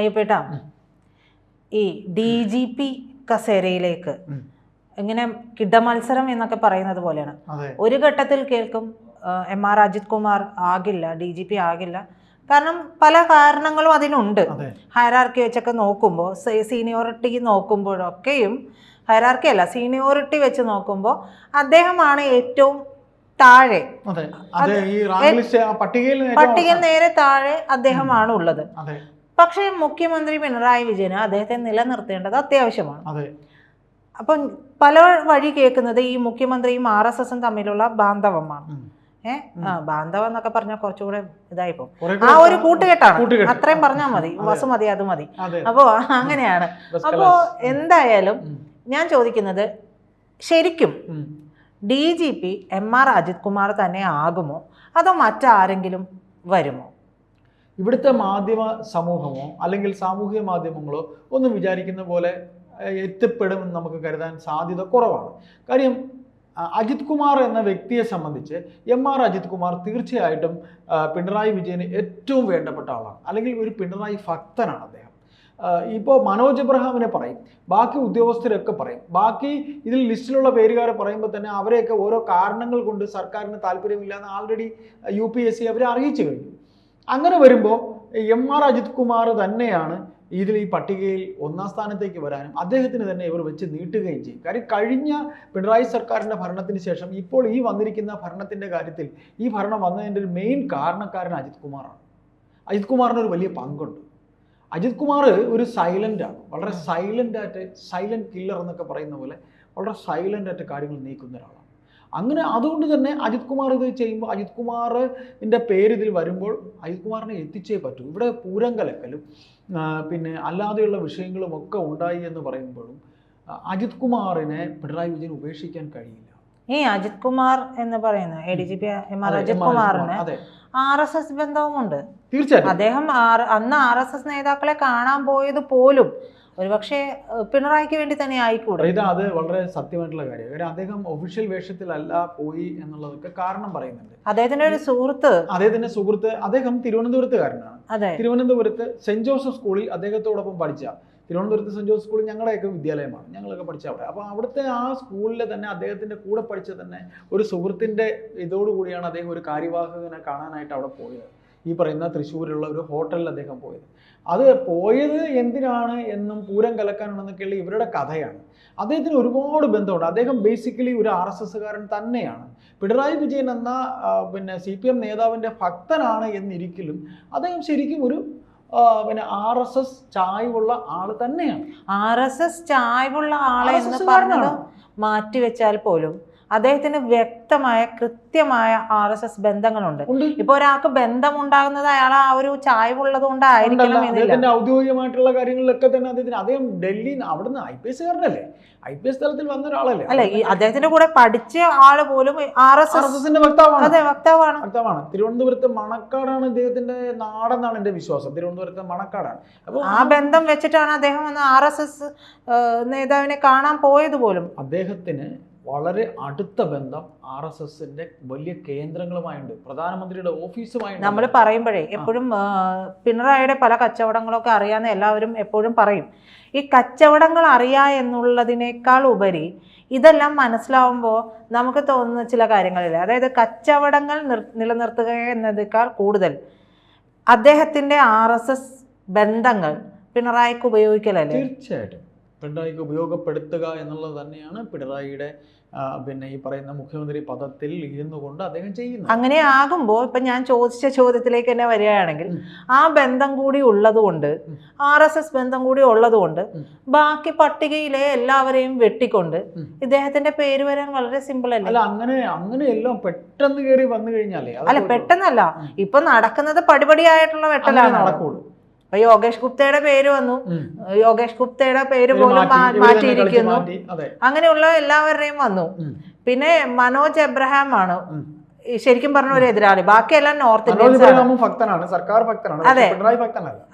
അയ്യപ്പേട്ട ഈ D G P കസേരയിലേക്ക് ഇങ്ങനെ കിഡ മത്സരം എന്നൊക്കെ പറയുന്നത് പോലെയാണ്. ഒരു ഘട്ടത്തിൽ കേൾക്കും എം ആർ അജിത് കുമാർ ആകില്ല ഡി ജി പി ആകില്ല. കാരണം പല കാരണങ്ങളും അതിനുണ്ട് ഹൈറാർക്കി വെച്ചൊക്കെ നോക്കുമ്പോൾ സീനിയോറിറ്റി നോക്കുമ്പോഴൊക്കെയും ഹയറാർക്കി അല്ല സീനിയോറിറ്റി വെച്ച് നോക്കുമ്പോൾ അദ്ദേഹമാണ് ഏറ്റവും താഴെ. പട്ടികയിൽ നേരെ താഴെ അദ്ദേഹമാണ് ഉള്ളത്. പക്ഷേ മുഖ്യമന്ത്രി പിണറായി വിജയന് അദ്ദേഹത്തെ നിലനിർത്തേണ്ടത് അത്യാവശ്യമാണ്. അതെ. അപ്പം പല വഴി കേൾക്കുന്നത് ഈ മുഖ്യമന്ത്രിയും ആർ എസ് എസും തമ്മിലുള്ള ബാന്ധവമാണ്. ഏഹ് ബാന്ധവം എന്നൊക്കെ പറഞ്ഞാൽ കുറച്ചുകൂടെ ഇതായി പോകും. ആ ഒരു കൂട്ടുകെട്ടാണ്. കൂട്ടുകെട്ട്. അത്രയും പറഞ്ഞാൽ മതി. ബസ് മതി അത് മതി. അപ്പോ അപ്പോൾ അങ്ങനെയാണ് അപ്പോ അപ്പോൾ എന്തായാലും ഞാൻ ചോദിക്കുന്നത് ശരിക്കും. D G P M R Ajith Kumar തന്നെ ആകുമോ? അതോ മറ്റാരെങ്കിലും വരുമോ? ഇവിടുത്തെ മാധ്യമ സമൂഹമോ അല്ലെങ്കിൽ സാമൂഹിക മാധ്യമങ്ങളോ ഒന്നും വിചാരിക്കുന്ന പോലെ എത്തിപ്പെടുമെന്ന് നമുക്ക് കരുതാൻ സാധ്യത കുറവാണ്. കാര്യം അജിത് കുമാർ എന്ന വ്യക്തിയെ സംബന്ധിച്ച് എം ആർ അജിത് കുമാർ തീർച്ചയായിട്ടും പിണറായി വിജയന് ഏറ്റവും വേണ്ടപ്പെട്ട ആളാണ്. അല്ലെങ്കിൽ ഒരു പിണറായി ഭക്തനാണ് അദ്ദേഹം. ഇപ്പോൾ മനോജ് എബ്രഹാമിനെ പറയും ബാക്കി ഉദ്യോഗസ്ഥരൊക്കെ പറയും. ബാക്കി ഇതിൽ ലിസ്റ്റിലുള്ള പേരുകാരെ പറയുമ്പോൾ തന്നെ അവരെയൊക്കെ ഓരോ കാരണങ്ങൾ കൊണ്ട് സർക്കാരിന് താല്പര്യമില്ലാന്ന് already U P S C അവരെ അറിയിച്ചു കഴിഞ്ഞു. അങ്ങനെ വരുമ്പോൾ എം ആർ അജിത് കുമാർ തന്നെയാണ് ഇതിൽ ഈ പട്ടികയിൽ ഒന്നാം സ്ഥാനത്തേക്ക് വരാനും അദ്ദേഹത്തിന് തന്നെ ഇവർ വെച്ച് നീട്ടുകയും ചെയ്യും. കാര്യം കഴിഞ്ഞ പിണറായി സർക്കാരിന്റെ ഭരണത്തിന് ശേഷം ഇപ്പോൾ ഈ വന്നിരിക്കുന്ന ഭരണത്തിന്റെ കാര്യത്തിൽ ഈ ഭരണം വന്നതിന്റെ ഒരു മെയിൻ കാരണക്കാരൻ അജിത് കുമാറാണ്. അജിത് കുമാറിന് ഒരു വലിയ പങ്കുണ്ട്. അജിത് കുമാർ ഒരു സൈലന്റ് ആണ്. വളരെ സൈലന്റ് ആയിട്ട് സൈലന്റ് കില്ലർ എന്നൊക്കെ പറയുന്ന പോലെ വളരെ സൈലന്റ് ആയിട്ട് കാര്യങ്ങൾ നീക്കുന്ന ഒരാളാണ്. അങ്ങനെ അതുകൊണ്ട് തന്നെ അജിത് കുമാർ ഇത് ചെയ്യുമ്പോൾ അജിത് കുമാറിന്റെ പേര് ഇതിൽ വരുമ്പോൾ അജിത് കുമാറിനെ എത്തിച്ചേ പറ്റൂ ഇവിടെ പൂരം കലക്കലും പിന്നെ അല്ലാതെയുള്ള വിഷയങ്ങളും ഒക്കെ ഉണ്ടായി എന്ന് പറയുമ്പോഴും അജിത് കുമാറിനെ പിണറായി വിജയൻ ഉപേക്ഷിക്കാൻ കഴിയില്ല ഈ അജിത് കുമാർ എന്ന് പറയുന്ന A D G P M. R. Ajith കുമാറിന് ആർ എസ് എസ് ബന്ധവുമുണ്ട് തീർച്ചയായും അദ്ദേഹം അന്ന് ആർ എസ് എസ് നേതാക്കളെ കാണാൻ പോയത് പോലും ഒരുപക്ഷെ പിണറായിക്ക് വേണ്ടി തന്നെ ആയിക്കൂടെ? ഇത് അത് വളരെ സത്യമായിട്ടുള്ള കാര്യം കാര്യം അദ്ദേഹം ഒഫീഷ്യൽ വേഷത്തിലല്ല പോയി എന്നുള്ളതൊക്കെ കാരണം പറയുന്നുണ്ട്. അദ്ദേഹത്തിന്റെ ഒരു സുഹൃത്ത്. അദ്ദേഹത്തിന്റെ സുഹൃത്ത് അദ്ദേഹം തിരുവനന്തപുരത്തുകാരനാണ്. തിരുവനന്തപുരത്ത് സെന്റ് ജോസഫ് സ്കൂളിൽ അദ്ദേഹത്തോടൊപ്പം പഠിച്ച തിരുവനന്തപുരത്ത് സെന്റ് ജോസഫ് സ്കൂളിൽ ഞങ്ങളുടെയൊക്കെ വിദ്യാലയമാണ്. ഞങ്ങളൊക്കെ പഠിച്ച അവിടെ. അപ്പോൾ അവിടുത്തെ ആ സ്കൂളിലെ തന്നെ അദ്ദേഹത്തിന്റെ കൂടെ പഠിച്ച തന്നെ ഒരു സുഹൃത്തിന്റെ ഇതോടുകൂടിയാണ് അദ്ദേഹം ഒരു കാര്യവാഹകനെ കാണാനായിട്ട് അവിടെ പോയത്. ഈ പറയുന്ന തൃശ്ശൂരിലുള്ള ഒരു ഹോട്ടലിൽ അദ്ദേഹം പോയത്. അത് പോയത് എന്തിനാണ് എന്നും പൂരം കലക്കാനാണെന്നൊക്കെയുള്ള ഇവരുടെ കഥയാണ്. അദ്ദേഹത്തിന് ഒരുപാട് ബന്ധമുണ്ട്. അദ്ദേഹം ബേസിക്കലി ഒരു ആർ എസ് എസ്സുകാരൻ തന്നെയാണ്. പിണറായി വിജയൻ എന്ന പിന്നെ സി പി എം നേതാവിന്റെ ഭക്തനാണ് എന്നിരിക്കലും അദ്ദേഹം ശരിക്കും ഒരു പിന്നെ ആർ എസ് എസ് ചായ്വുള്ള ആൾ തന്നെയാണ്. ആർ എസ് എസ് ചായ്വുള്ള ആളെ എന്ന് പറഞ്ഞത്. മാറ്റിവെച്ചാൽ പോലും അദ്ദേഹത്തിന് വ്യക്തമായ കൃത്യമായ ആർ എസ് എസ് ബന്ധങ്ങളുണ്ട്. ഇപ്പൊ ഒരാൾക്ക് ബന്ധമുണ്ടാകുന്നത് അയാൾ ആ ഒരു ചായവുള്ളത് കൊണ്ടായിരിക്കണം എന്നില്ല. ഔദ്യോഗികമായിട്ടുള്ള കാര്യങ്ങളിലൊക്കെ തന്നെ അദ്ദേഹത്തിന് അദ്ദേഹം ഡൽഹി അവിടുന്ന് ഐ പി എസ് കാരനല്ലേ? ഐ പി എസ് തലത്തിൽ വന്ന ഒരാളല്ലേ? അല്ലെ ഈ അദ്ദേഹത്തിന്റെ കൂടെ പഠിച്ച ആൾ പോലും ആർ എസ് എസ് എസ് എസിന്റെ വക്താവാണ്. അതെ വക്താവാണ്. വക്താവാണ്. തിരുവനന്തപുരത്ത് മണക്കാടാണ് ഇദ്ദേഹത്തിന്റെ നാടെന്നാണ് എന്റെ വിശ്വാസം. തിരുവനന്തപുരത്ത് മണക്കാടാണ്. അപ്പോൾ ആ ബന്ധം വെച്ചിട്ടാണ് അദ്ദേഹം ആർ എസ് എസ് നേതാവിനെ കാണാൻ പോയത് പോലും. അദ്ദേഹത്തിന് വളരെ അടുത്ത ബന്ധം ആർ എസ് എസിന്റെ വലിയ കേന്ദ്രങ്ങളുമായുണ്ട്. പ്രധാനമന്ത്രിയുടെ ഓഫീസുമായി നമ്മൾ പറയുമ്പോഴേ എപ്പോഴും പിണറായിയുടെ പല കച്ചവടങ്ങളൊക്കെ അറിയാന്ന് എല്ലാവരും എപ്പോഴും പറയും. ഈ കച്ചവടങ്ങൾ അറിയാ എന്നുള്ളതിനേക്കാൾ ഉപരി ഇതെല്ലാം മനസ്സിലാവുമ്പോൾ നമുക്ക് തോന്നുന്ന ചില കാര്യങ്ങളില്ല? അതായത് കച്ചവടങ്ങൾ നിർ നിലനിർത്തുക എന്നതിനേക്കാൾ കൂടുതൽ അദ്ദേഹത്തിന്റെ ആർ എസ് എസ് ബന്ധങ്ങൾ പിണറായിക്ക് ഉപയോഗിക്കലല്ലേ? തീർച്ചയായിട്ടും. പിണറായിക്ക് ഉപയോഗപ്പെടുത്തുക എന്നുള്ളത് തന്നെയാണ് പിണറായിയുടെ പിന്നെ ഈ പറയുന്ന മുഖ്യമന്ത്രി പദത്തിൽ ഇരുന്നു കൊണ്ട് അദ്ദേഹം ചെയ്യുന്നത്. അങ്ങനെ ആകുമ്പോൾ ഇപ്പം ഞാൻ ചോദിച്ച ചോദ്യത്തിലേക്ക് തന്നെ വരികയാണെങ്കിൽ ആ ബന്ധം കൂടി ഉള്ളതുകൊണ്ട് കൊണ്ട് ആർ എസ് എസ് ബന്ധം കൂടി ഉള്ളതുകൊണ്ട് കൊണ്ട് ബാക്കി പട്ടികയിലെ എല്ലാവരെയും വെട്ടിക്കൊണ്ട്. ഇദ്ദേഹത്തിന്റെ പേര് വരാൻ വളരെ സിമ്പിൾ അല്ലേ? അല്ല അങ്ങനെ അങ്ങനെ എല്ലാം പെട്ടെന്ന് കയറി വന്നു കഴിഞ്ഞാലേ അല്ല പെട്ടെന്നല്ല. ഇപ്പൊ നടക്കുന്നത് പടിപടിയായിട്ടുള്ള വെട്ടലാണ് നടക്കുള്ളൂ. ഇപ്പൊ യോഗേഷ് ഗുപ്തയുടെ പേര് വന്നു. യോഗേഷ് ഗുപ്തയുടെ പേര് പോലും മാറ്റിയിരിക്കുന്നു. അങ്ങനെയുള്ള എല്ലാവരുടെയും വന്നു. പിന്നെ മനോജ് എബ്രഹാം ആണ് ശരിക്കും പറഞ്ഞ ഒരു എതിരാളി. ബാക്കിയെല്ലാം നോർത്ത് ഇന്ത്യൻ സർക്കാർ ഭക്തനാണ്. അതെ.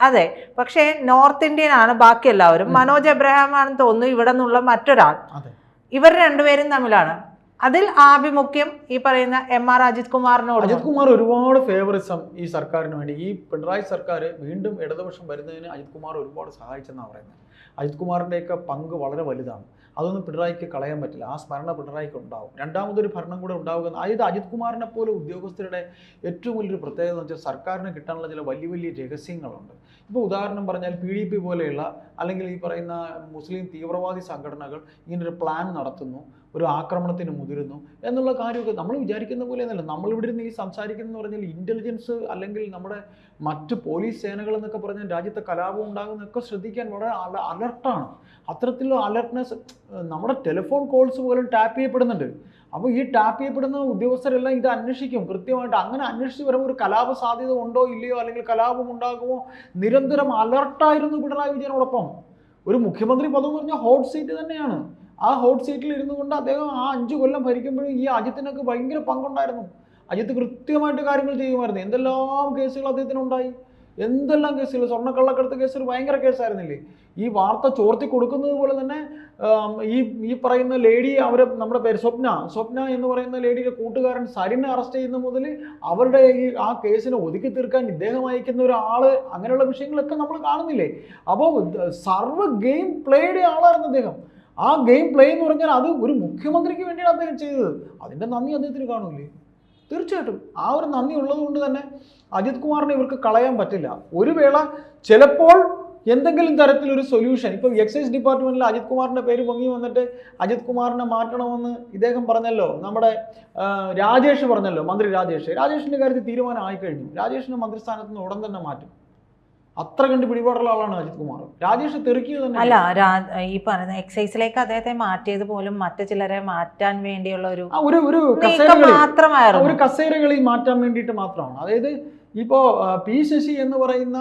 അതെ. പക്ഷേ നോർത്ത് ഇന്ത്യൻ ആണ് ബാക്കി എല്ലാവരും മനോജ് എബ്രഹാം ആണെന്ന് തോന്നുന്നു ഇവിടെ നിന്നുള്ള മറ്റൊരാൾ ഇവർ രണ്ടുപേരും തമ്മിലാണ്. അതിൽ ആഭിമുഖ്യം ഈ പറയുന്ന എം ആർ അജിത് കുമാറിനോട് അജിത് കുമാർ ഒരുപാട് ഫേവറിസം ഈ സർക്കാരിന് വേണ്ടി. ഈ പിണറായി സർക്കാർ വീണ്ടും ഇടതുപക്ഷം വരുന്നതിന് അജിത് കുമാർ ഒരുപാട് സഹായിച്ചെന്നാണ് പറയുന്നത്. അജിത് കുമാറിന്റെയൊക്കെ പങ്ക് വളരെ വലുതാണ്. അതൊന്നും പിണറായിക്ക് കളയാൻ പറ്റില്ല. ആ സ്മരണ പിണറായിക്ക് ഉണ്ടാവും. രണ്ടാമതൊരു ഭരണം കൂടെ ഉണ്ടാവുക അതായത് അജിത് കുമാറിനെ പോലെ ഉദ്യോഗസ്ഥരുടെ ഏറ്റവും വലിയൊരു പ്രത്യേകത എന്ന് വെച്ചാൽ സർക്കാരിന് കിട്ടാനുള്ള ചില വലിയ വലിയ രഹസ്യങ്ങളുണ്ട്. ഇപ്പോൾ ഉദാഹരണം പറഞ്ഞാൽ പി ഡി പി പോലെയുള്ള അല്ലെങ്കിൽ ഈ പറയുന്ന മുസ്ലിം തീവ്രവാദി സംഘടനകൾ ഇങ്ങനൊരു പ്ലാൻ നടത്തുന്നു. ഒരു ആക്രമണത്തിന് മുതിരുന്നു എന്നുള്ള കാര്യമൊക്കെ നമ്മൾ വിചാരിക്കുന്ന പോലെ ഒന്നല്ല നമ്മളിവിടെ ഇരുന്ന് ഈ സംസാരിക്കുന്ന പറഞ്ഞാൽ ഇന്റലിജൻസ് അല്ലെങ്കിൽ നമ്മുടെ മറ്റ് പോലീസ് സേനകൾ എന്നൊക്കെ പറഞ്ഞാൽ രാജ്യത്തെ കലാപം ഉണ്ടാകുന്നതൊക്കെ ശ്രദ്ധിക്കാൻ വളരെ അല അലർട്ടാണ് അത്തരത്തിലുള്ള അലർട്ട്നെസ് നമ്മുടെ ടെലിഫോൺ കോൾസ് പോലും ടാപ്പ് ചെയ്യപ്പെടുന്നുണ്ട്. അപ്പോൾ ഈ ടാപ്പ് ചെയ്യപ്പെടുന്ന ഉദ്യോഗസ്ഥരെല്ലാം ഇത് അന്വേഷിക്കും. കൃത്യമായിട്ട് അങ്ങനെ അന്വേഷിച്ച് വരുമ്പോൾ ഒരു കലാപ സാധ്യത ഉണ്ടോ ഇല്ലയോ അല്ലെങ്കിൽ കലാപം ഉണ്ടാകുമോ നിരന്തരം അലർട്ടായിരുന്നു പിണറായി വിജയനോടൊപ്പം. ഒരു മുഖ്യമന്ത്രി പദം എന്ന് പറഞ്ഞാൽ ഹോട്ട് സീറ്റ് തന്നെയാണ്. ആ ഹോട്ട് സീറ്റിൽ ഇരുന്നു കൊണ്ട് അദ്ദേഹം ആ അഞ്ച് കൊല്ലം ഭരിക്കുമ്പോഴും ഈ അജിത്തിനൊക്കെ ഭയങ്കര പങ്കുണ്ടായിരുന്നു. അജിത്ത് കൃത്യമായിട്ട് കാര്യങ്ങൾ ചെയ്യുമായിരുന്നു. എന്തെല്ലാം കേസുകൾ അദ്ദേഹത്തിനുണ്ടായി? എന്തെല്ലാം കേസുകൾ? സ്വർണക്കള്ളക്കടത്ത് കേസുകൾ ഭയങ്കര കേസായിരുന്നില്ലേ? ഈ വാർത്ത ചോർത്തി കൊടുക്കുന്നത് പോലെ തന്നെ ഈ ഈ പറയുന്ന ലേഡി അവരെ നമ്മുടെ പേര് സ്വപ്ന. സ്വപ്ന എന്ന് പറയുന്ന ലേഡിയുടെ കൂട്ടുകാരൻ സരിനെ അറസ്റ്റ് ചെയ്യുന്ന മുതൽ അവരുടെ ഈ ആ കേസിനെ ഒതുക്കി തീർക്കാൻ ഇദ്ദേഹം അയക്കുന്ന ഒരാൾ അങ്ങനെയുള്ള വിഷയങ്ങളൊക്കെ നമ്മൾ കാണുന്നില്ലേ? അപ്പോൾ സർവ ഗെയിം പ്ലേയുടെ ആളായിരുന്നു അദ്ദേഹം. ആ ഗെയിം പ്ലേ എന്ന് പറഞ്ഞാൽ അത് ഒരു മുഖ്യമന്ത്രിക്ക് വേണ്ടിയാണ് അദ്ദേഹം ചെയ്തത്. അതിന്റെ നന്ദി അദ്ദേഹത്തിന് കാണൂലേ തീർച്ചയായിട്ടും. ആ ഒരു നന്ദി ഉള്ളത് കൊണ്ട് തന്നെ അജിത് കുമാറിനെ ഇവർക്ക് കളയാൻ പറ്റില്ല. ഒരു വേള ചിലപ്പോൾ എന്തെങ്കിലും തരത്തിലൊരു സൊല്യൂഷൻ ഇപ്പോൾ എക്സൈസ് ഡിപ്പാർട്ട്മെന്റിൽ അജിത് കുമാറിന്റെ പേര് പൊങ്ങി വന്നിട്ട് അജിത് കുമാറിനെ മാറ്റണമെന്ന് ഇദ്ദേഹം പറഞ്ഞല്ലോ. നമ്മുടെ രാജേഷ് പറഞ്ഞല്ലോ മന്ത്രി രാജേഷ്. രാജേഷിന്റെ കാര്യത്തിൽ തീരുമാനം ആയിക്കഴിഞ്ഞു രാജേഷിന്റെ മന്ത്രിസ്ഥാനത്ത് നിന്ന് ഉടൻ തന്നെ മാറ്റും. അത്ര കണ്ട് പിടിപാടുള്ള ആളാണ് അജിത് കുമാർ. രാജേഷ് തെറിക്കുക തന്നെ അല്ല ഈ പറയുന്ന എക്സൈസിലേക്ക് അദ്ദേഹത്തെ മാറ്റിയത് പോലും മറ്റു ചിലരെ മാറ്റാൻ വേണ്ടിയുള്ള ഒരു ഒരു ഒരു കസേരകളി മാറ്റാൻ വേണ്ടിയിട്ട് മാത്രമാണ്. അതായത് ഇപ്പോൾ പി ശശി എന്ന് പറയുന്ന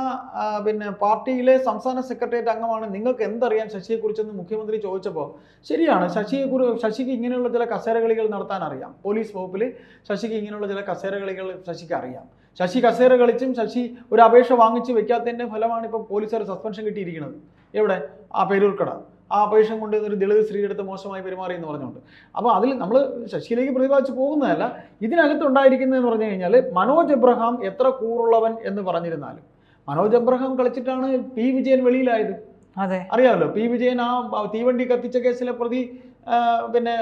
പിന്നെ പാർട്ടിയിലെ സംസ്ഥാന സെക്രട്ടേറിയറ്റ് അംഗമാണ്. നിങ്ങൾക്ക് എന്തറിയാം ശശിയെക്കുറിച്ചെന്ന് മുഖ്യമന്ത്രി ചോദിച്ചപ്പോൾ ശരിയാണ്. ശശിയെക്കുറി ശശിക്ക് ഇങ്ങനെയുള്ള ചില കസേരകളികൾ നടത്താൻ അറിയാം. പോലീസ് വകുപ്പിൽ ശശിക്ക് ഇങ്ങനെയുള്ള ചില കസേരകളികൾ ശശിക്ക് അറിയാം. ശശി കസേര കളിച്ചും ശശി ഒരു അപേക്ഷ വാങ്ങിച്ച് വെക്കാത്തതിന്റെ ഫലമാണ് ഇപ്പോൾ പോലീസുകാർ സസ്പെൻഷൻ കിട്ടിയിരിക്കുന്നത്. എവിടെ? ആ പേരൂർക്കട. ആ അപേക്ഷ കൊണ്ട് ഒരു ദളിത് സ്ത്രീയെടുത്ത് മോശമായി പെരുമാറി എന്ന് പറഞ്ഞുകൊണ്ട്. അപ്പോൾ അതിൽ നമ്മൾ ശശിയിലേക്ക് പ്രതിപാദിച്ച് പോകുന്നതല്ല ഇതിനകത്തുണ്ടായിരിക്കുന്നതെന്ന് പറഞ്ഞു കഴിഞ്ഞാൽ മനോജ് എബ്രഹാം എത്ര കൂറുള്ളവൻ എന്ന് പറഞ്ഞിരുന്നാലും. മനോജ് എബ്രഹാം കളിച്ചിട്ടാണ് പി വിജയൻ വെളിയിലായത്. അതെ. അറിയാമല്ലോ പി വിജയൻ ആ തീവണ്ടി കത്തിച്ച കേസിലെ പ്രതി പിന്നെ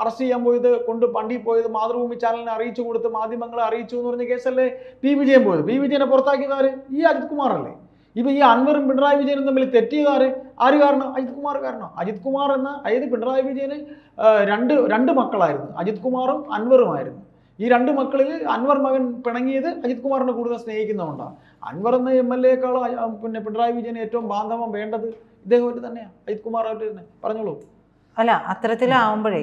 അറസ്റ്റ് ചെയ്യാൻ പോയത് കൊണ്ട് പണ്ടി പോയത് മാതൃഭൂമി ചാനലിനെ അറിയിച്ചു കൊടുത്ത് മാധ്യമങ്ങളെ അറിയിച്ചു എന്ന് പറഞ്ഞ കേസല്ലേ പി വിജയൻ പോയത്. പി വിജയനെ പുറത്താക്കിയത് ആര്? ഈ അജിത് കുമാറല്ലേ. ഇപ്പൊ ഈ അൻവറും പിണറായി വിജയനും തമ്മിൽ തെറ്റിയതാറ് ആര് കാരണം? അജിത് കുമാർ കാരണം. അജിത് കുമാർ എന്ന അതായത് പിണറായി വിജയന് രണ്ട് രണ്ട് മക്കളായിരുന്നു. അജിത് കുമാറും അൻവറുമായിരുന്നു. ഈ രണ്ട് മക്കളിൽ അൻവർ മകൻ പിണങ്ങിയത് അജിത് കുമാറിനെ കൂടുതൽ സ്നേഹിക്കുന്നതുകൊണ്ടാണ് അൻവർ എന്ന എം എൽ എക്കാളും പിന്നെ പിണറായി വിജയന് ഏറ്റവും ബാന്ധവം വേണ്ടത് ഇദ്ദേഹമായിട്ട് തന്നെയാണ് അജിത് കുമാറായിട്ട് തന്നെ. പറഞ്ഞോളൂ. അല്ല അത്തരത്തിലാവുമ്പോഴേ.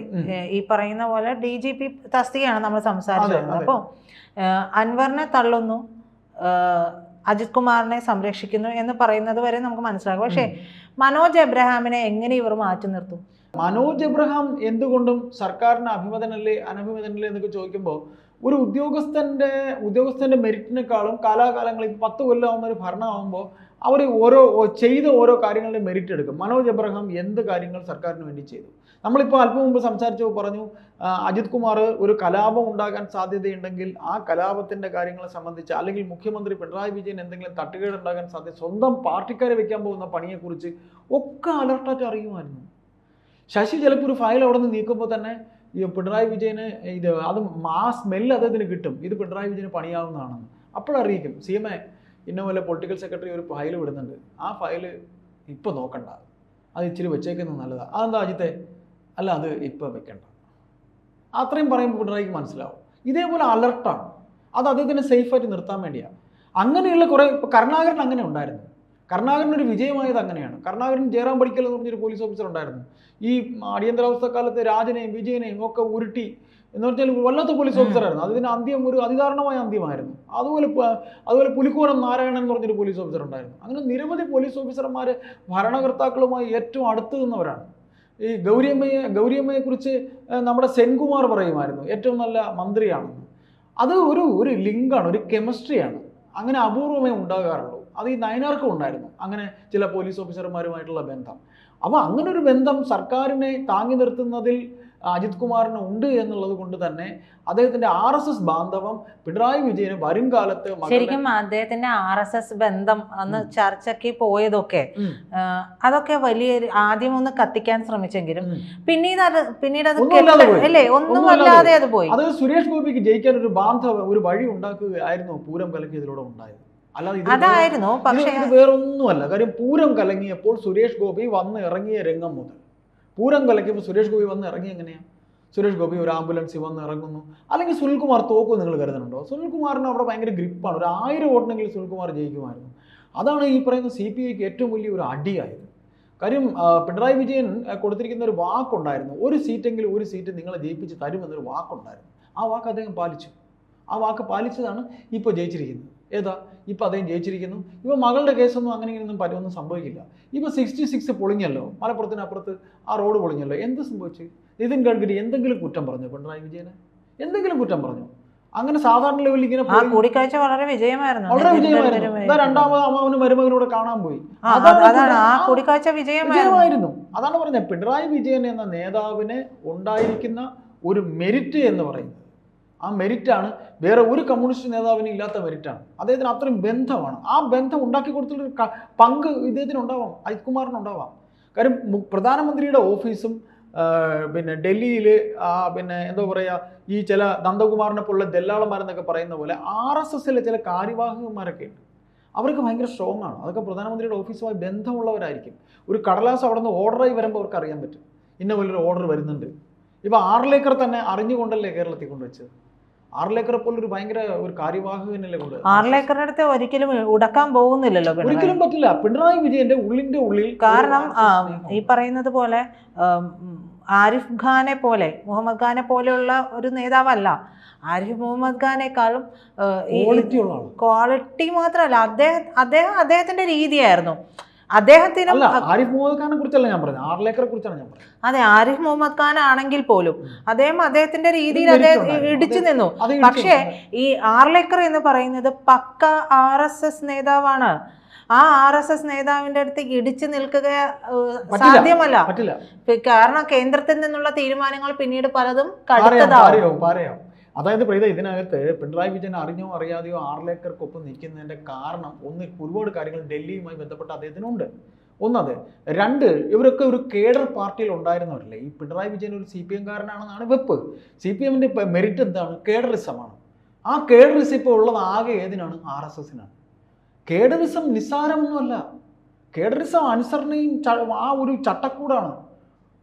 ഈ പറയുന്ന പോലെ ഡി ജി പി തസ്തികയാണ് നമ്മൾ സംസാരിച്ചു അതെ, വരുന്നത്. അതെ. അപ്പോൾ അൻവറിനെ തള്ളുന്നു. അജിത് കുമാറിനെ സംരക്ഷിക്കുന്നു എന്ന് പറയുന്നത് വരെ നമുക്ക് മനസ്സിലാകും. പക്ഷേ മനോജ് എബ്രഹാമിനെ എങ്ങനെ ഇവർ മാറ്റി നിർത്തും? മനോജ് എബ്രഹാം എന്തുകൊണ്ടും സർക്കാരിന് അഭിമതനല്ലേ അനഭിമതനല്ലേ എന്നൊക്കെ ചോദിക്കുമ്പോൾ ഒരു ഉദ്യോഗസ്ഥന്റെ ഉദ്യോഗസ്ഥന്റെ മെറിറ്റിനേക്കാളും കാലാകാലങ്ങളിൽ പത്ത് കൊല്ലാവുന്ന ഒരു ഭരണമാകുമ്പോൾ അവർ ഓരോ ചെയ്ത ഓരോ കാര്യങ്ങളുടെ മെറിറ്റ് എടുക്കും. മനോജ് എബ്രഹാം എന്ത് കാര്യങ്ങൾ സർക്കാരിന് വേണ്ടി ചെയ്തു? നമ്മളിപ്പോൾ അല്പം മുമ്പ് സംസാരിച്ചപ്പോൾ പറഞ്ഞു അജിത് കുമാർ ഒരു കലാപം ഉണ്ടാകാൻ സാധ്യതയുണ്ടെങ്കിൽ ആ കലാപത്തിന്റെ കാര്യങ്ങളെ സംബന്ധിച്ച് അല്ലെങ്കിൽ മുഖ്യമന്ത്രി പിണറായി വിജയൻ എന്തെങ്കിലും തട്ടുകേട് ഉണ്ടാകാൻ സാധ്യത സ്വന്തം പാർട്ടിക്കാരെ വെക്കാൻ പോകുന്ന പണിയെക്കുറിച്ച് ഒക്കെ അലർട്ടായിട്ട് അറിയുമായിരുന്നു. ശശി ചിലപ്പോൾ ഒരു ഫയൽ അവിടെ നിന്ന് നീക്കുമ്പോൾ തന്നെ ഈ പിണറായി വിജയന് ഇത് അത് ആ സ്മെല്ല് അദ്ദേഹത്തിന് കിട്ടും. ഇത് പിണറായി വിജയന് പണിയാവുന്നതാണെന്ന്. അപ്പോഴറിയിക്കും സി എം എ ഇന്ന പോലെ പൊളിറ്റിക്കൽ സെക്രട്ടറി ഒരു ഫയൽ വിടുന്നുണ്ട്. ആ ഫയൽ ഇപ്പോൾ നോക്കണ്ട. അത് ഇച്ചിരി വെച്ചേക്കുന്നത് നല്ലതാണ് അതെന്താ അജിത്തെ? അല്ല അത് ഇപ്പോൾ വെക്കണ്ട. അത്രയും പറയുമ്പോൾ പിണറായിക്ക് മനസ്സിലാവും. ഇതേപോലെ അലർട്ടാണ് അത് അദ്ദേഹത്തിനെ സേഫായിട്ട് നിർത്താൻ വേണ്ടിയാണ് അങ്ങനെയുള്ള കുറേ കരുണാകരൻ അങ്ങനെ ഉണ്ടായിരുന്നു. കരുണാകരൻ ഒരു വിജയമായത് അങ്ങനെയാണ്. കരുണാകരൻ ജയറാം പഠിക്കൽ എന്ന് പറഞ്ഞൊരു പോലീസ് ഓഫീസർ ഉണ്ടായിരുന്നു. ഈ അടിയന്തരാവസ്ഥ കാലത്ത് രാജനെയും വിജയനെയും ഒക്കെ ഉരുട്ടി എന്ന് പറഞ്ഞാൽ വല്ലാത്ത പോലീസ് ഓഫീസർ ഓഫീസറായിരുന്നു അതിന് അന്ത്യം ഒരു അതിദാരുണമായ അന്ത്യമായിരുന്നു. അതുപോലെ അതുപോലെ പുലിക്കോരം നാരായണൻ എന്ന് പറഞ്ഞൊരു പോലീസ് ഓഫീസർ ഉണ്ടായിരുന്നു. അങ്ങനെ നിരവധി പോലീസ് ഓഫീസർമാർ ഭരണകർത്താക്കളുമായി ഏറ്റവും അടുത്ത് നിന്നവരാണ്. ഈ ഗൗരിയമ്മയെ ഗൗരിയമ്മയെക്കുറിച്ച് നമ്മുടെ സെൻകുമാർ പറയുമായിരുന്നു. ഏറ്റവും നല്ല മന്ത്രിയാണെന്ന്. അത് ഒരു ഒരു ലിങ്കാണ് ഒരു കെമിസ്ട്രിയാണ് അങ്ങനെ അപൂർവമേ ഉണ്ടാകാറുള്ളൂ. അത് ഈ നയനാർക്കും ഉണ്ടായിരുന്നു. അങ്ങനെ ചില പോലീസ് ഓഫീസർമാരുമായിട്ടുള്ള ബന്ധം. അപ്പോൾ അങ്ങനെ ഒരു ബന്ധം സർക്കാരിനെ താങ്ങി നിർത്തുന്നതിൽ അജിത് കുമാറിന് ഉണ്ട് എന്നുള്ളത് കൊണ്ട് തന്നെ അദ്ദേഹത്തിന്റെ ആർ എസ് എസ് ബാന്ധവം പിണറായി വിജയന് വരും കാലത്ത് ശരിക്കും അദ്ദേഹത്തിന്റെ ആർ എസ് എസ് ബന്ധം അന്ന് ചർച്ചയ്ക്ക് പോയതൊക്കെ അതൊക്കെ വലിയ ആദ്യം ഒന്ന് കത്തിക്കാൻ ശ്രമിച്ചെങ്കിലും പിന്നീട് അത് പിന്നീട് അത്. അല്ലേ ഒന്നും അല്ലാതെ അത് പോയി. അത് സുരേഷ് ഗോപിക്ക് ജയിക്കാൻ ഒരു ബാന്ധവ ഒരു വഴി ഉണ്ടാക്കുകയായിരുന്നു പൂരം കലക്കിയതിലൂടെ ഉണ്ടായത്. അതായിരുന്നു പക്ഷേ ഇത് വേറൊന്നുമല്ല. കാര്യം പൂരം കലങ്ങിയപ്പോൾ സുരേഷ് ഗോപി വന്ന് ഇറങ്ങിയ രംഗം മുതൽ. പൂരം കലക്കിയപ്പോൾ സുരേഷ് ഗോപി വന്ന് ഇറങ്ങി എങ്ങനെയാ? സുരേഷ് ഗോപി ഒരു ആംബുലൻസിൽ വന്ന് ഇറങ്ങുന്നു. അല്ലെങ്കിൽ സുനിൽകുമാർ തോക്കും നിങ്ങൾ കരുതുന്നുണ്ടോ? സുനിൽകുമാറിന് അവിടെ ഭയങ്കര ഗ്രിപ്പാണ്. ഒരു ആയിരം വോട്ടിനെങ്കിലും സുനിൽകുമാർ ജയിക്കുമായിരുന്നു. അതാണ് ഈ പറയുന്ന സി പി ഐക്ക് ഏറ്റവും വലിയ ഒരു അടിയായത്. കാര്യം പിണറായി വിജയൻ കൊടുത്തിരിക്കുന്ന ഒരു വാക്കുണ്ടായിരുന്നു. ഒരു സീറ്റെങ്കിലും ഒരു സീറ്റ് നിങ്ങളെ ജയിപ്പിച്ച് തരുമെന്നൊരു വാക്കുണ്ടായിരുന്നു. ആ വാക്ക് അദ്ദേഹം പാലിച്ചു. ആ വാക്ക് പാലിച്ചതാണ് ഇപ്പോൾ ജയിച്ചിരിക്കുന്നത്. ഏതാ? ഇപ്പം അദ്ദേഹം ജയിച്ചിരിക്കുന്നു. ഇപ്പോൾ മകളുടെ കേസൊന്നും അങ്ങനെ ഇങ്ങനെയൊന്നും പറ്റൊന്നും സംഭവിക്കില്ല. ഇപ്പോൾ സിക്സ്റ്റി സിക്സ് പൊളിഞ്ഞല്ലോ. മലപ്പുറത്തിനപ്പുറത്ത് ആ റോഡ് പൊളിഞ്ഞല്ലോ. എന്ത് സംഭവിച്ചു? നിതിൻ ഗഡ്കരി എന്തെങ്കിലും കുറ്റം പറഞ്ഞു പിണറായി വിജയനെ? എന്തെങ്കിലും കുറ്റം പറഞ്ഞു? അങ്ങനെ സാധാരണ ലെവലിൽ ഇങ്ങനെ കൂടിക്കാഴ്ച വളരെ വിജയമായിരുന്നു. വളരെ വിജയമായിരുന്നു. രണ്ടാമത് അമ്മാവന് മരുമകനോട് കാണാൻ പോയി. അതാണ് ആ കൂടിക്കാഴ്ച വിജയമായിരുന്നു. വിജയമായിരുന്നു. അതാണ് പറഞ്ഞത്. പിണറായി വിജയൻ എന്ന നേതാവിന് ഉണ്ടായിരിക്കുന്ന ഒരു മെരിറ്റ് എന്ന് പറയുന്നത്. ആ മെരിറ്റാണ്. വേറെ ഒരു കമ്മ്യൂണിസ്റ്റ് നേതാവിന് ഇല്ലാത്ത മെരിറ്റാണ്. അദ്ദേഹത്തിന് അത്രയും ബന്ധമാണ്. ആ ബന്ധം ഉണ്ടാക്കി കൊടുത്തിട്ടൊരു പങ്ക് ഇദ്ദേഹത്തിന് ഉണ്ടാവാം. അജിത്കുമാറിന് ഉണ്ടാവാം. കാര്യം പ്രധാനമന്ത്രിയുടെ ഓഫീസും പിന്നെ ഡൽഹിയിൽ പിന്നെ എന്താ പറയുക ഈ ചില നന്ദകുമാറിനെ പോലുള്ള ദല്ലാളന്മാരെന്നൊക്കെ പറയുന്ന പോലെ ആർ എസ് എസിലെ ചില കാര്യവാഹകന്മാരൊക്കെ ഉണ്ട്. അവർക്ക് ഭയങ്കര സ്ട്രോങ് ആണ്. അതൊക്കെ പ്രധാനമന്ത്രിയുടെ ഓഫീസുമായി ബന്ധമുള്ളവരായിരിക്കും. ഒരു കടലാസ് അവിടെ നിന്ന് ഓർഡറായി വരുമ്പോൾ അവർക്ക് അറിയാൻ പറ്റും. ഇന്ന പോലൊരു ഓർഡർ വരുന്നുണ്ട്. ഇപ്പോൾ ആറിലേക്കർ തന്നെ അറിഞ്ഞുകൊണ്ടല്ലേ കേരളത്തിൽ കൊണ്ടുവച്ചത്? ആറിലേക്കറെ പോലെ ഒരു ഭയങ്കര ഒരു കാര്യവാഹകനല്ലേ കൊണ്ട് അടുത്ത് ഒരിക്കലും ഉടക്കാൻ പോകുന്നില്ലല്ലോ ഒരിക്കലും പറ്റില്ല. പിണറായി വിജയന്റെ ഉള്ളിന്റെ ഉള്ളിൽ കാരണം ഈ പറയുന്നത് പോലെ ആരിഫ് ഖാനെ പോലെ മുഹമ്മദ് ഖാനെ പോലെയുള്ള ഒരു നേതാവല്ല. ആരിഫ് മുഹമ്മദ് ഖാനേക്കാളും ക്വാളിറ്റി മാത്രമല്ല അദ്ദേഹം അദ്ദേഹം അദ്ദേഹത്തിന്റെ രീതിയായിരുന്നു. അദ്ദേഹത്തിനും ആരിഫ് മുഹമ്മദ് ഖാനെ കുറിച്ചല്ല ഞാൻ പറഞ്ഞത്. ആറിലേക്കറെ കുറിച്ചാണ് ഞാൻ പറഞ്ഞത്. അതെ ആരിഫ് മുഹമ്മദ് ഖാൻ ആണെങ്കിൽ പോലും അദ്ദേഹം അദ്ദേഹത്തിന്റെ രീതിയിൽ അദ്ദേഹം ഇടിച്ചു നിന്നു. പക്ഷേ ഈ ആർലേക്കർ എന്ന് പറയുന്നത് പക്ക ആർ എസ് എസ് നേതാവാണ്. ആ ആർ എസ് എസ് നേതാവിന്റെ അടുത്ത് ഇടിച്ചു നിൽക്കുക സാധ്യമല്ല. കാരണം കേന്ദ്രത്തിൽ നിന്നുള്ള തീരുമാനങ്ങൾ പിന്നീട് പലതും കടുത്തതാണ് കടുത്തതാവും. അതായത് പ്രീത ഇതിനകത്ത് പിണറായി വിജയൻ അറിഞ്ഞോ അറിയാതെയോ ആറിലേക്കർക്കൊപ്പം നിൽക്കുന്നതിന്റെ കാരണം ഒന്ന് ഒരുപാട് കാര്യങ്ങൾ ഡൽഹിയുമായി ബന്ധപ്പെട്ട അദ്ദേഹത്തിനുണ്ട്. ഒന്നത് രണ്ട് ഇവരൊക്കെ ഒരു കേഡർ പാർട്ടിയിൽ ഉണ്ടായിരുന്നവരല്ലേ? ഈ പിണറായി വിജയൻ ഒരു സി പി എംകാരനാണെന്നാണ് വെപ്പ്. സി പി എമ്മിന്റെ മെറിറ്റ് എന്താണ്? കേഡറിസമാണ്. ആ കേഡറിസം ഇപ്പോൾ ഉള്ളത് ആകെ ഏതിനാണ്? R S എസിനാണ്. കേഡറിസം നിസ്സാരമൊന്നുമല്ല. കേഡറിസം അനുസരണയും ആ ഒരു ചട്ടക്കൂടാണ്.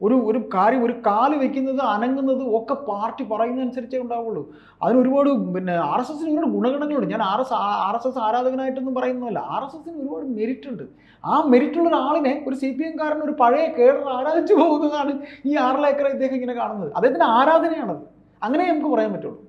ഒരു ഒരു കാര്യം ഒരു കാൽ വെക്കുന്നത് അനങ്ങുന്നത് ഒക്കെ പാർട്ടി പറയുന്നതനുസരിച്ചേ ഉണ്ടാവുള്ളൂ. അതിന് ഒരുപാട് പിന്നെ ആർ എസ് എസിന് ഒരുപാട് ഗുണഗണങ്ങളുണ്ട്. ഞാൻ R S R S S ആരാധകനായിട്ടൊന്നും പറയുന്നതല്ല. ആർ എസ് എസിന് ഒരുപാട് മെരിറ്റ് ഉണ്ട് ആ മെരിറ്റുള്ള ഒരാളിനെ ഒരു സി പി എംകാരൻ ഒരു പഴയ കേഡർ ആരാധിച്ചു പോകുന്നതാണ് ഈ ആറിലേക്കറെ ഇദ്ദേഹം ഇങ്ങനെ കാണുന്നത്. അദ്ദേഹത്തിന്റെ ആരാധനയാണത്. അങ്ങനെ നമുക്ക് പറയാൻ പറ്റുള്ളൂ.